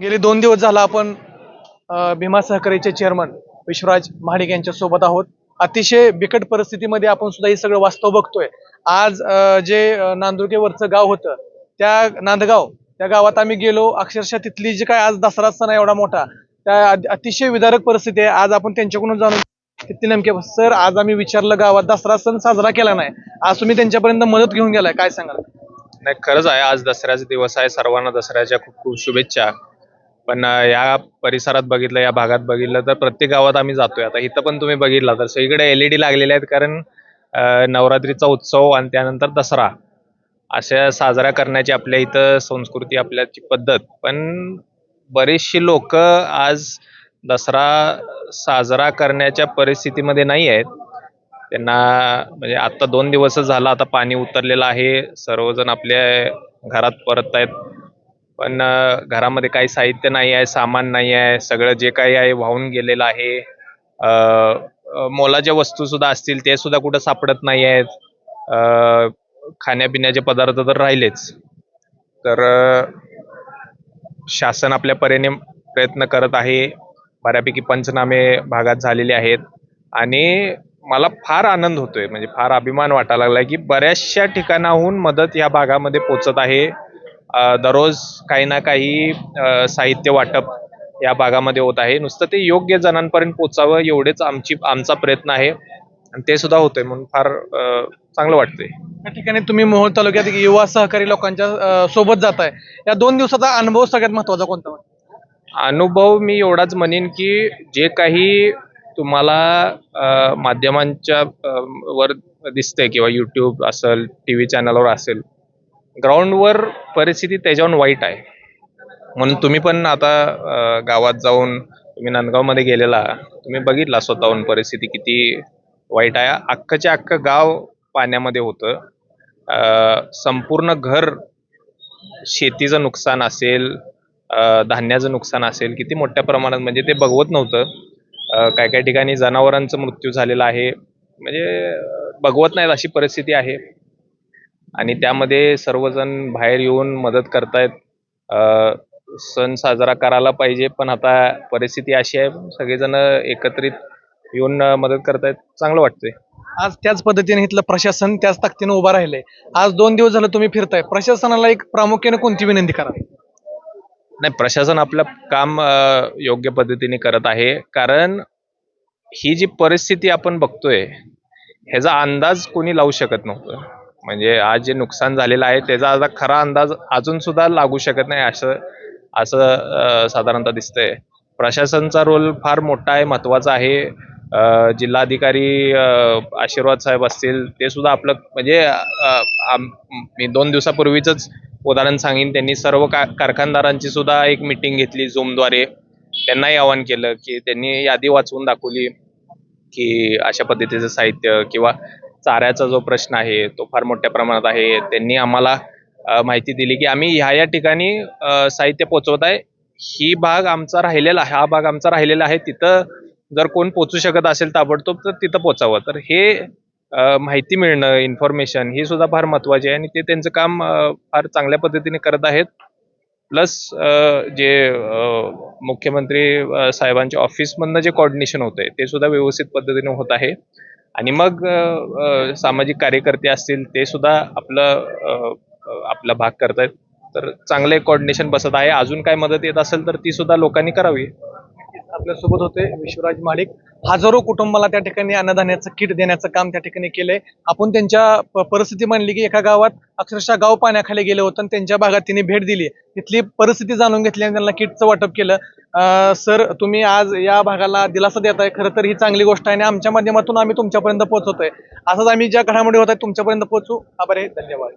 गेले दोन दिवस झाला आपण भीमा सहकारीचे चेअरमन विश्वराज महाडिक यांच्या सोबत आहोत. अतिशय बिकट परिस्थितीमध्ये आपण सुद्धा हे सगळं वास्तव बघतोय. आज जे नांदुर्गेवरचं गाव होतं त्या नांदगाव त्या गावात आम्ही गेलो. अक्षरशः तिथली जी काय आज दसरा सण आहे एवढा मोठा त्या अतिशय विदारक परिस्थिती आहे. आज आपण त्यांच्याकडून जाणून तिथले नेमके सर आज आम्ही विचारलं गावात दसरा सण साजरा केला नाही. आज तुम्ही त्यांच्यापर्यंत मदत घेऊन गेलाय. काय सांगाल? नाही खरंच आहे. आज दसऱ्याचा दिवस आहे. सर्वांना दसऱ्याच्या खूप खूप शुभेच्छा. पण या परिसरात बघितलं या भागात बघितलं तर प्रत्येक गावात आम्ही जातोय. आता इथं पण तुम्ही बघितला तर सगळीकडे एलईडी लागलेले आहेत कारण नवरात्रीचा उत्सव आणि त्यानंतर दसरा. अशा साजरा करण्याची आपल्या इथं संस्कृती आपल्याची पद्धत. पण बरेचशी लोक आज दसरा साजरा करण्याच्या परिस्थितीमध्ये नाही आहेत. त्यांना म्हणजे आता दोन दिवसच झाला आता पाणी उतरलेलं आहे. सर्वजण आपल्या घरात परत आहेत पण घरामध्ये काही साहित्य नाही आहे सामान नाही आहे सगळं जे काही आहे वाहून गेलेलं आहे. मोलाच्या वस्तू सुद्धा असतील ते सुद्धा कुठं सापडत नाही आहेत. खाण्यापिण्याचे पदार्थ तर राहिलेच. तर शासन आपल्या परीने प्रयत्न करत आहे. बऱ्यापैकी पंचनामे भागात झालेले आहेत. आणि मला फार आनंद होतोय म्हणजे फार अभिमान वाटायला लागलाय की बऱ्याचशा ठिकाणाहून मदत या भागामध्ये पोचत आहे. दररोज काही ना काही साहित्य वाटप या भागामध्ये होत आहे. नुसतं ते योग्य जणांपर्यंत पोचावं एवढेच आमची आमचा प्रयत्न आहे. आणि ते सुद्धा होतंय म्हणून फार चांगलं वाटतंय. या ठिकाणी तुम्ही मोहोळ तालुक्यात युवा सहकारी लोकांच्या सोबत जाताय. या दोन दिवसाचा अनुभव सगळ्यात महत्त्वाचा कोणता? अनुभव मी एवढाच म्हणेन की जे काही तुम्हाला माध्यमांच्या वर दिसतंय किंवा युट्यूब असेल टी व्ही चॅनलवर असेल ग्राउंडवर परिस्थिती त्याच्याहून वाईट आहे. म्हणून तुम्ही पण आता गावात जाऊन तुम्ही नांदगावमध्ये गेलेला तुम्ही बघितला स्वतःहून परिस्थिती किती वाईट आहे. अख्खच्या अख्खं गाव पाण्यामध्ये होतं. संपूर्ण घर शेतीचं नुकसान असेल धान्याचं नुकसान असेल किती मोठ्या प्रमाणात म्हणजे ते बघवत नव्हतं. काय काय ठिकाणी जनावरांचा मृत्यू झालेला आहे. म्हणजे बघवत नाहीत अशी परिस्थिती आहे. आणि त्यामध्ये सर्वजण बाहेर येऊन मदत करतायत. अं, सण साजरा करायला पाहिजे पण आता परिस्थिती अशी आहे सगळेजण एकत्रित येऊन मदत करतायत. चांगलं वाटतंय. आज त्याच पद्धतीने इथलं प्रशासन त्याच ताकदीने उभं राहिलंय. आज दोन दिवस झालं तुम्ही फिरताय. प्रशासनाला एक प्रामुख्याने कोणती विनंती करा? नाही प्रशासन आपलं काम योग्य पद्धतीने करत आहे. कारण ही जी परिस्थिती आपण बघतोय ह्याचा अंदाज कोणी लावू शकत नव्हतं. म्हणजे आज जे नुकसान झालेलं आहे त्याचा आता खरा अंदाज अजून सुद्धा लागू शकत नाही असं असं साधारणतः दिसतंय. प्रशासनचा रोल फार मोठा आहे महत्त्वाचा आहे. जिल्हाधिकारी आशीर्वाद साहेब असतील ते सुद्धा आपलं म्हणजे मी दोन दिवसापूर्वीच उदाहरण सांगेन. त्यांनी सर्व का कारखानदारांची सुद्धा एक मिटिंग घेतली झूमद्वारे त्यांनाही आवाहन केलं की त्यांनी यादी वाचवून दाखवली की अशा पद्धतीचं साहित्य किंवा चाऱ्याचा जो प्रश्न आहे तो फार मोठ्या प्रमाणात आहे. त्यांनी आम्हाला माहिती दिली की आम्ही ह्या या ठिकाणी साहित्य पोचवत आहे. ही भाग आमचा राहिलेला हा भाग आमचा राहिलेला आहे. तिथं जर कोण पोचू शकत असेल ताबडतोब तर तिथं पोचावं तर हे माहिती मिळणं इन्फॉर्मेशन ही सुद्धा फार महत्वाची आहे. आणि ते त्यांचं काम फार चांगल्या पद्धतीने करत आहेत. प्लस जे मुख्यमंत्री साहेबांच्या ऑफिसमधनं जे कॉर्डिनेशन होत आहे ते सुद्धा व्यवस्थित पद्धतीने होत आहे. आणि मग सामाजिक कार्यकर्ते असतील ते सुद्धा आपलं आपला भाग करतायत. तर चांगले कॉर्डिनेशन बसत आहे. अजून काय मदत येत असेल तर ती सुद्धा लोकांनी करावी. आपल्यासोबत होते विश्वराज माडिक हजारो कुटुंबाला त्या ठिकाणी अन्नधान्याचं किट देण्याचं काम त्या ठिकाणी केलंय. आपण त्यांच्या परिस्थिती म्हणली की एका गावात अक्षरशः गाव पाण्याखाली गेलं होतं आणि त्यांच्या भागात त्यांनी भेट दिली. तिथली परिस्थिती जाणून घेतली आणि त्यांना किटचं वाटप केलं. सर तुम्ही आज या भागाला दिलासा देत आहे खरं तर ही चांगली गोष्ट आहे आणि आमच्या माध्यमातून आम्ही तुमच्यापर्यंत पोहोचवतोय असंच आम्ही ज्या घडामोडी होत आहेत तुमच्यापर्यंत पोहोचू. आभार आहे. धन्यवाद.